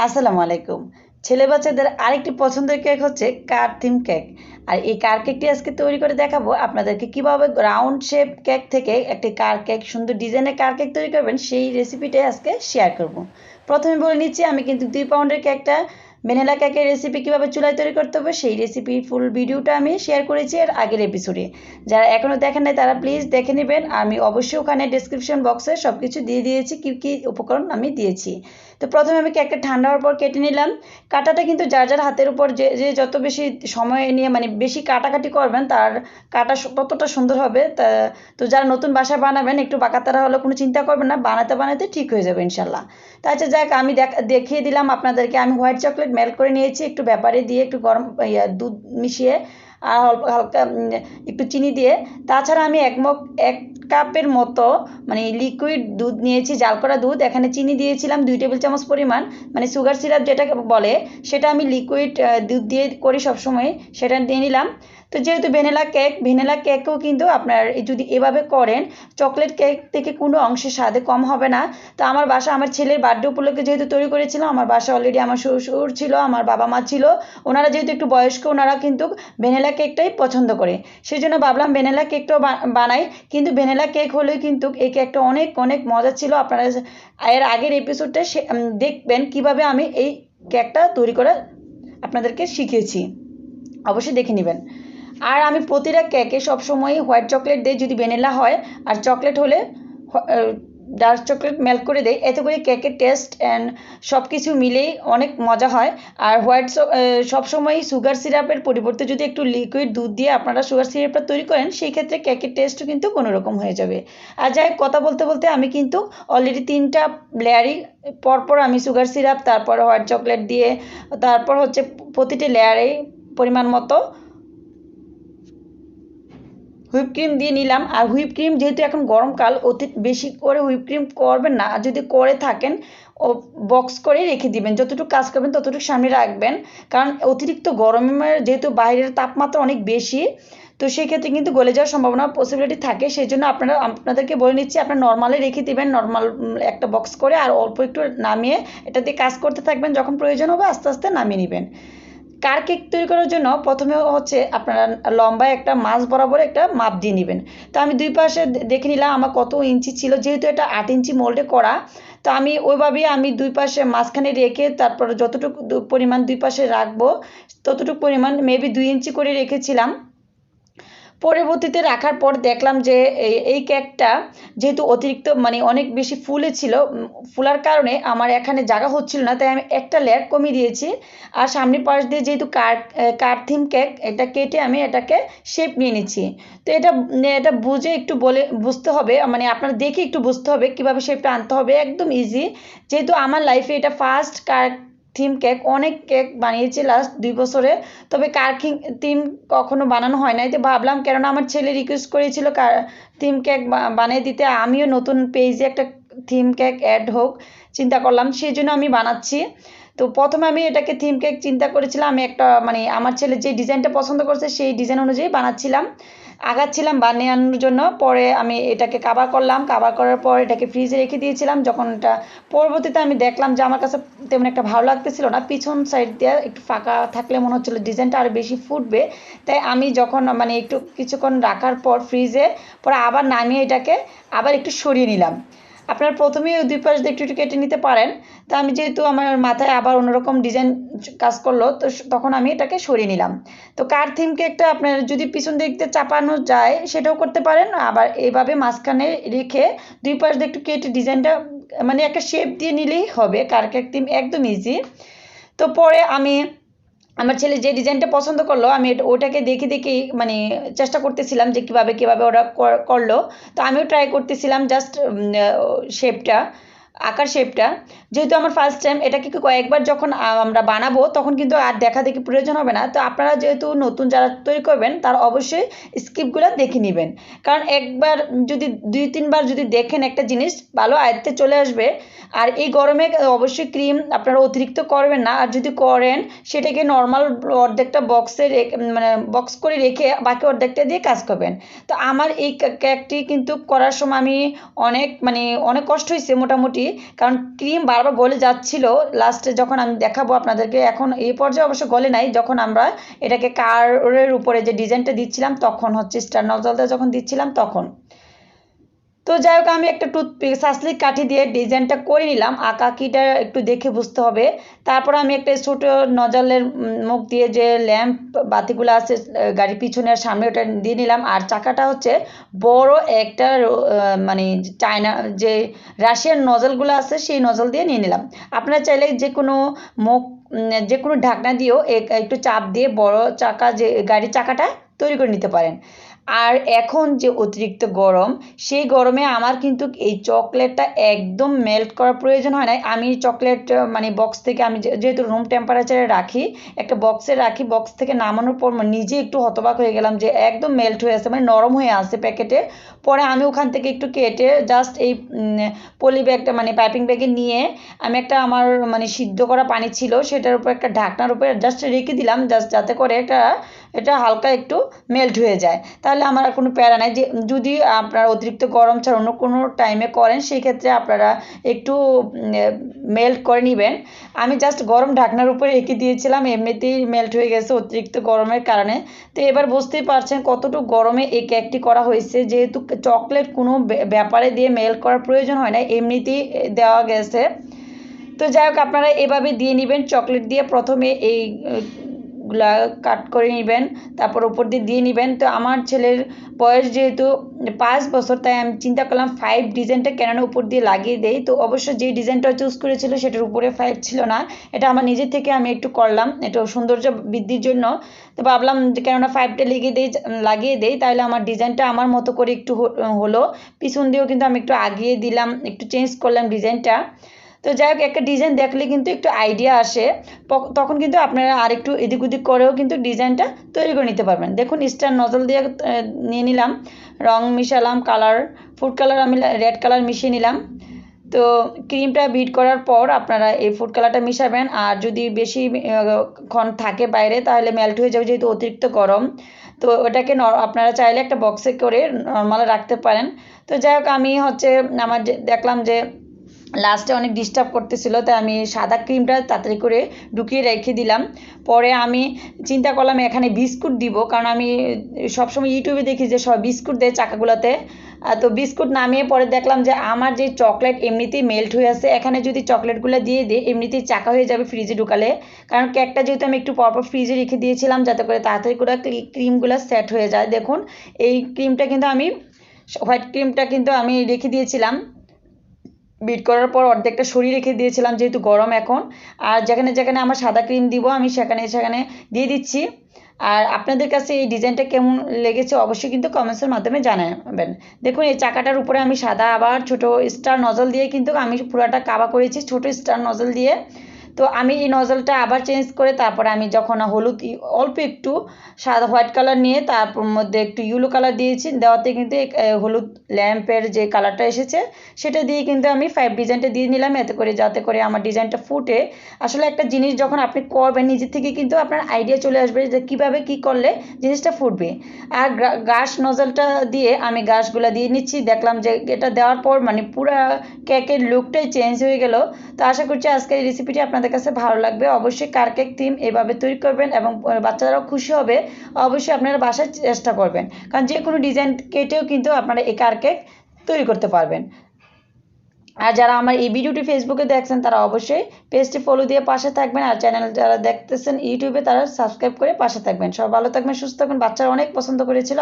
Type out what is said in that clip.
আসসালামু আলাইকুম ছেলে বাচ্চাদের আরেকটি পছন্দের কেক হচ্ছে কার থিম কেক আর এই কার কেকটি আজকে তৈরি করে দেখাবো আপনাদেরকে কীভাবে রাউন্ড শেপ কেক থেকে একটি কার কেক সুন্দর ডিজাইনের কার কেক তৈরি করবেন সেই রেসিপিটাই আজকে শেয়ার করব। প্রথমে বলে নিচ্ছি, আমি কিন্তু দুই পাউন্ডের কেকটা ভ্যানিলা কেকের রেসিপি কীভাবে চুলায় তৈরি করতে হবে, সেই রেসিপি ফুল ভিডিওটা আমি শেয়ার করেছি এর আগের এপিসোডে যারা এখনও দেখেন নাই, তারা প্লিজ দেখে নেবেন। আমি অবশ্যই ওখানে ডিসক্রিপশন বক্সে সব কিছু দিয়ে দিয়েছি, কী কী উপকরণ আমি দিয়েছি। তো প্রথমে আমি কেকটা ঠান্ডা হওয়ার পর কেটে নিলাম। কাটাটা কিন্তু যার যার হাতের উপর যে যে যত বেশি সময় নিয়ে মানে বেশি কাটাকাটি করবেন, তার কাটা ততটা সুন্দর হবে। তা, তো যারা নতুন বাসা বানাবেন, একটু বাঁকাতারা হলে কোনো চিন্তা করবেন না, বানাতে বানাতে ঠিক হয়ে যাবে ইনশাল্লাহ। তা আচ্ছা যাক, আমি দেখিয়ে দিলাম আপনাদেরকে। আমি হোয়াইট চকলেট মেল্ট করে নিয়েছি, একটু ব্যাপারে দিয়ে একটু গরম দুধ মিশিয়ে আর অল্প, হালকা একটু চিনি দিয়ে। তাছাড়া আমি এক মগ, এক কাপের মতো মানে লিকুইড দুধ নিয়েছি, জাল করা দুধ। এখানে চিনি দিয়েছিলাম দুই টেবিল চামচ পরিমাণ। মানে সুগার সিরাপ যেটাকে বলে, সেটা আমি লিকুইড দুধ দিয়ে করি সবসময়, সেটা দিয়ে নিলাম। তো যেহেতু ভ্যানিলা কেক, ভ্যানিলা কেকও কিন্তু আপনার যদি এভাবে করেন, চকলেট কেক থেকে কোনো অংশে স্বাদে কম হবে না। তো আমার বাসা, আমার ছেলের বার্থডে উপলক্ষে যেহেতু তৈরি করেছিলাম, আমার বাসা অলরেডি আমার শ্বশুর ছিল, আমার বাবা মা ছিল। ওনারা যেহেতু একটু বয়স্ক, ওনারা কিন্তু ভ্যানিলা কেকটাই পছন্দ করে। সেই জন্য ভাবলাম ভ্যানিলা কেকটাও বানাই। কিন্তু ভ্যানিলা কেক হলেও কিন্তু এই কেকটা অনেক অনেক মজা ছিল। আপনারা এর আগের এপিসোডটা দেখবেন কীভাবে আমি এই কেকটা তৈরি করে আপনাদেরকে শিখিয়েছি। অবশ্যই দেখে নেবেন। আর আমি প্রতিটা কেকে সবসময় হোয়াইট চকলেট দিই, যদি ভ্যানিলা হয়, আর চকলেট হলে ডার্ক চকলেট মেল্ট করে দেয় এতে করে কেকের টেস্ট অ্যান্ড সব কিছু মিলেই অনেক মজা হয়। আর হোয়াইট সবসময় সুগার সিরাপের পরিবর্তে যদি একটু লিকুইড দুধ দিয়ে আপনারা সুগার সিরাপটা তৈরি করেন, সেই ক্ষেত্রে কেকের টেস্টও কিন্তু কোনো রকম হয়ে যাবে। আর যাই কথা বলতে বলতে আমি কিন্তু অলরেডি তিনটা লেয়ারই পরপর আমি সুগার সিরাপ তারপর হোয়াইট চকলেট দিয়ে, তারপর হচ্ছে প্রতিটি লেয়ারে পরিমাণ মতো হুইপ ক্রিম দিয়ে নিলাম। আর হুইপ ক্রিম যেহেতু এখন গরমকাল অতি বেশি করে হুইপ ক্রিম করবেন না। যদি করে থাকেন বক্স করে রেখে দিবেন। যতটুকু কাজ করবেন, ততটুকু সামনে রাখবেন। কারণ অতিরিক্ত গরমের যেহেতু বাইরের তাপমাত্রা অনেক বেশি, তো সেই ক্ষেত্রে কিন্তু গলে যাওয়ার সম্ভাবনা পসিবিলিটি থাকে। সেই জন্য আপনারা, আপনাদেরকে বলে নিচ্ছি, আপনারা নর্মালে রেখে দিবেন নর্মাল একটা বক্স করে। আর অল্প একটু নামিয়ে এটা দিয়ে কাজ করতে থাকবেন। যখন প্রয়োজন হবে, আস্তে আস্তে নামিয়ে নেবেন। কার কেক তৈরি করার জন্য প্রথমে হচ্ছে আপনারা লম্বায় একটা মাছ বরাবর একটা মাপ দিয়ে নেবেন। তো আমি দুই পাশে দেখে নিলাম আমার কত ইঞ্চি ছিল, যেহেতু এটা আট ইঞ্চি মোল্ডে করা, তো আমি ওইভাবেই আমি দুই পাশে মাঝখানে রেখে তারপর যতটুকু পরিমাণ দুই পাশে রাখব, ততটুকু পরিমাণ মেবি দুই ইঞ্চি করে রেখেছিলাম। পরবর্তীতে রাখার পর দেখলাম যে এই কেকটা যেহেতু অতিরিক্ত মানে অনেক বেশি ফুলে ছিল ফুলার কারণে আমার এখানে জায়গা হচ্ছিল না, তাই আমি একটা লেয়ার কমিয়ে দিয়েছি। আর সামনের পাশ দিয়ে যেহেতু কার কার থিম কেক, এটা কেটে আমি এটাকে শেপ নিয়ে নিচ্ছি। তো এটা এটা বুঝে একটু বলে, বুঝতে হবে মানে আপনার দেখে একটু বুঝতে হবে কীভাবে শেপটা আনতে হবে, একদম ইজি যেহেতু আমার লাইফে এটা ফার্স্ট কার থিম কেক, অনেক কেক বানিয়েছি লাস্ট দুই বছরে। তবে কার থিম কখনো বানানো হয় নাই। তো ভাবলাম, কেননা আমার ছেলে রিকোয়েস্ট করেছিল কার থিম কেক বানিয়ে দিতে। আমিও নতুন পেজে একটা থিম কেক অ্যাড হোক, চিন্তা করলাম। সেই জন্য আমি বানাচ্ছি। তো প্রথমে আমি এটাকে থিম কেক চিন্তা করেছিলাম। আমি একটা মানে আমার ছেলে যে ডিজাইনটা পছন্দ করছে, সেই ডিজাইন অনুযায়ী বানাচ্ছিলাম। আগাচ্ছিলাম বানিয়ে জন্য। পরে আমি এটাকে কাবার করলাম। কাবার করার পর এটাকে ফ্রিজে রেখে দিয়েছিলাম। যখন এটা পরবর্তীতে আমি দেখলাম যে আমার কাছে তেমন একটা ভালো লাগতেছিল না, পিছন সাইড দিয়ে একটু ফাঁকা থাকলে মনে হচ্ছিল ডিজাইনটা আরও বেশি ফুটবে। তাই আমি যখন মানে একটু কিছুক্ষণ রাখার পর ফ্রিজে পরে আবার নামিয়ে এটাকে আবার একটু সরিয়ে নিলাম। আপনার প্রথমেই ওই দুই পাশ দিয়ে একটু একটু কেটে নিতে পারেন। তা আমি যেহেতু আমার মাথায় আবার অন্যরকম ডিজাইন কাজ করল, তো তখন আমি এটাকে সরিয়ে নিলাম। তো কার থিম কেকটা আপনার যদি পিছন দিক দিয়ে চাপানো যায়, সেটাও করতে পারেন। আবার এইভাবে মাঝখানে রেখে দুই পাশ দিয়ে একটু কেটে ডিজাইনটা মানে একটা শেপ দিয়ে নিলেই হবে। কার কেক থিম একদম ইজি তো পরে আমি আমার ছেলে যে ডিজাইনটা পছন্দ করল, আমি ওটাকে দেখে দেখেই মানে চেষ্টা করতেছিলাম যে কীভাবে কীভাবে ওরা করল। তো আমিও ট্রাই করতেছিলাম জাস্ট শেপটা আকার শেপটা যেহেতু আমার ফার্স্ট টাইম এটাকে কয়েকবার যখন আমরা বানাবো, তখন কিন্তু আর দেখা দেখি প্রয়োজন হবে না। তো আপনারা যেহেতু নতুন যারা তৈরি করবেন, তার অবশ্যই স্কিপগুলো দেখে নেবেন। কারণ একবার যদি, দুই, তিনবার যদি দেখেন একটা জিনিস, ভালো আয়ত্তে চলে আসবে। আর এই গরমে অবশ্যই ক্রিম আপনারা অতিরিক্ত করবেন না। আর যদি করেন, সেটাকে নর্মাল অর্ধেকটা বক্সে মানে বক্স করে রেখে বাকি অর্ধেকটা দিয়ে কাজ করবেন। তো আমার এই কেকটি কিন্তু করার সময় আমি অনেক মানে অনেক কষ্ট হয়েছে মোটামুটি। ক্ষতি কারণ ক্রিম বারবার গলে যাচ্ছিল লাস্টে যখন আমি দেখাবো আপনাদেরকে, এখন এই পর্যায়ে অবশ্য গলে নাই, যখন আমরা এটাকে কারের উপরে যে ডিজাইনটা দিচ্ছিলাম, তখন হচ্ছে স্টার নজলটা যখন দিচ্ছিলাম, তখন। তো যাই হোক, আমি একটা টুথপিক সাসলিক কাঠি দিয়ে ডিজাইনটা করে নিলাম। আঁকা আঁকাকিটা একটু দেখে বুঝতে হবে। তারপর আমি একটা ছোটো নজলের মুখ দিয়ে যে ল্যাম্প বাতিগুলো আছে গাড়ির পিছনে আর সামনে ওটা দিয়ে নিলাম। আর চাকাটা হচ্ছে বড় একটা মানে চায়না, যে রাশিয়ান নজলগুলো আছে, সেই নজল দিয়ে নিয়ে নিলাম। আপনারা চাইলে যে কোনো মুখ যে কোনো ঢাকনা দিয়েও একটু চাপ দিয়ে বড় চাকা যে, গাড়ির চাকাটা তৈরি করে নিতে পারেন। আর এখন যে অতিরিক্ত গরম, সেই গরমে আমার কিন্তু এই চকলেটটা একদম মেল্ট করার প্রয়োজন হয় না আমি চকলেট মানে বক্স থেকে আমি যেহেতু রুম টেম্পারেচারে রাখি, একটা বক্সে রাখি বক্স থেকে নামানোর পর নিজে একটু হতবাক হয়ে গেলাম যে একদম মেল্ট হয়ে আসে মানে নরম হয়ে আসে প্যাকেটে পরে আমি ওখান থেকে একটু কেটে জাস্ট এই পলি ব্যাগটা মানে পাইপিং ব্যাগে নিয়ে আমি একটা আমার মানে সিদ্ধ করা পানি ছিল, সেটার উপর একটা ঢাকনার উপরে জাস্ট রেখে দিলাম জাস্ট যাতে করে একটা এটা হালকা একটু মেল্ট হয়ে যায়। তাহলে আমার আর কোনো প্যারা নাই। যে, যদি আপনার অতিরিক্ত গরম ছাড়া অন্য কোনো টাইমে করেন, সেই ক্ষেত্রে আপনারা একটু মেল্ট করে নেবেন। আমি জাস্ট গরম ঢাকনার উপরে রেখে দিয়েছিলাম, এমনিতেই মেল্ট হয়ে গেছে অতিরিক্ত গরমের কারণে। তো এবার বুঝতেই পারছেন কতটুকু গরমে এই কেকটি করা হয়েছে। যেহেতু চকলেট কোনো ব্যাপারে দিয়ে মেল্ট করার প্রয়োজন হয় না এমনিতেই দেওয়া গেছে। তো যাই হোক, আপনারা এভাবে দিয়ে নেবেন। চকলেট দিয়ে প্রথমে এই গুলা কাট করে নেবেন, তারপর উপর দিয়ে দিয়ে নেবেন। তো আমার ছেলের বয়স যেহেতু পাঁচ বছর, তাই আমি চিন্তা করলাম ফাইভ ডিজাইনটা কেন উপর দিয়ে লাগিয়ে দেই। তো অবশ্য যে ডিজাইনটা চুজ করেছিল সেটার উপরে ফাইভ ছিল না। এটা আমার নিজের থেকে আমি একটু করলাম একটু সৌন্দর্য বৃদ্ধির জন্য। তো ভাবলাম কেননা ফাইভটা লেগে দেই, লাগিয়ে দেই, তাহলে আমার ডিজাইনটা আমার মতো করে একটু হলো। পিছন দিয়েও কিন্তু আমি একটু আগিয়ে দিলাম, একটু চেঞ্জ করলাম ডিজাইনটা তো যাই হোক, একটা ডিজাইন দেখলে কিন্তু একটু আইডিয়া আসে। তখন কিন্তু আপনারা আরেকটু এদিক ওদিক করেও কিন্তু ডিজাইনটা তৈরি করে নিতে পারবেন। দেখুন স্টার নজল দিয়ে নিয়ে নিলাম। রং মিশালাম কালার ফুড কালার আমি রেড কালার মিশিয়ে নিলাম। তো ক্রিমটা বিট করার পর আপনারা এই ফুড কালারটা মিশাবেন। আর যদি বেশি ক্ষণ থাকে বাইরে, তাহলে মেল্ট হয়ে যাবে যেহেতু অতিরিক্ত গরম। তো ওটাকে আপনারা চাইলে একটা বক্সে করে নর্মাল রাখতে পারেন। তো যাই হোক, আমি হচ্ছে, আমার দেখলাম যে লাস্টে অনেক ডিস্টার্ব করতেছিল, তাই আমি সাদা ক্রিমটা তাড়াতাড়ি করে ঢুকিয়ে রেখে দিলাম। পরে আমি চিন্তা করলাম এখানে বিস্কুট দিব, কারণ আমি সবসময় ইউটিউবে দেখি যে সব বিস্কুট দেয় চাকাগুলোতে। তো বিস্কুট নামিয়ে পরে দেখলাম যে আমার যে চকলেট এমনিতেই মেল্ট হয়ে আছে, এখানে যদি চকলেটগুলো দিয়ে দিই, এমনিতেই চাকা হয়ে যাবে ফ্রিজে ঢুকালে। কারণ কেকটা যেহেতু আমি একটু পরপর ফ্রিজে রেখে দিয়েছিলাম, যাতে করে তাড়াতাড়ি করে ক্রিমগুলো সেট হয়ে যায়। দেখুন, এই ক্রিমটা কিন্তু আমি হোয়াইট ক্রিমটা কিন্তু আমি রেখে দিয়েছিলাম। বিট করার পর অর্ধেকটা সরিয়ে রেখে দিয়েছিলাম যেহেতু গরম এখন। আর যেখানে যেখানে আমার সাদা ক্রিম দিব, আমি সেখানে সেখানে দিয়ে দিচ্ছি। আর আপনাদের কাছে এই ডিজাইনটা কেমন লেগেছে অবশ্যই কিন্তু কমেন্টসের মাধ্যমে জানাবেন। দেখুন, এই চাকাটার উপরে আমি সাদা আবার ছোট স্টার নজল দিয়ে কিন্তু আমি পুরাটা কাবা করেছি, ছোট স্টার নজল দিয়ে। তো আমি এই নজলটা আবার চেঞ্জ করে তারপরে আমি যখন হলুদ অল্প একটু সাদা হোয়াইট কালার নিয়ে তারপর মধ্যে একটু ইউলো কালার দিয়েছি, দেওয়াতে কিন্তু হলুদ ল্যাম্পের যে কালারটা এসেছে সেটা দিয়ে কিন্তু আমি ফাইভ ডিজাইনটা দিয়ে নিলাম। এতে করে, যাতে করে আমার ডিজাইনটা ফুটে। আসলে একটা জিনিস যখন আপনি করবেন নিজের থেকে কিন্তু আপনার আইডিয়া চলে আসবে যে কীভাবে কী করলে জিনিসটা ফুটবে। আর গাছ নজলটা দিয়ে আমি গাছগুলো দিয়ে নিচ্ছি। দেখলাম যে এটা দেওয়ার পর মানে পুরা কেকের লুকটাই চেঞ্জ হয়ে গেল। তো আশা করছি আজকের এই রেসিপিটি আপনাদের কাছে ভালো লাগবে। অবশ্যই কার কেক থিম এভাবে তৈরি করবেন এবং বাচ্চারাও খুশি হবে। অবশ্যই আপনারা বাসায় চেষ্টা করবেন। কারণ যে কোনো ডিজাইন কেটেও কিন্তু আপনারা এই কার কেক তৈরি করতে পারবেন। আর যারা আমার এই ভিডিওটি ফেসবুকে দেখছেন, তারা অবশ্যই পেজটি ফলো দিয়ে পাশে থাকবেন। আর চ্যানেল যারা দেখতেছেন, ইউটিউবে তারা সাবস্ক্রাইব করে পাশে থাকবেন। সব ভালো থাকবেন, সুস্থ থাকবেন। বাচ্চারা অনেক পছন্দ করেছিল।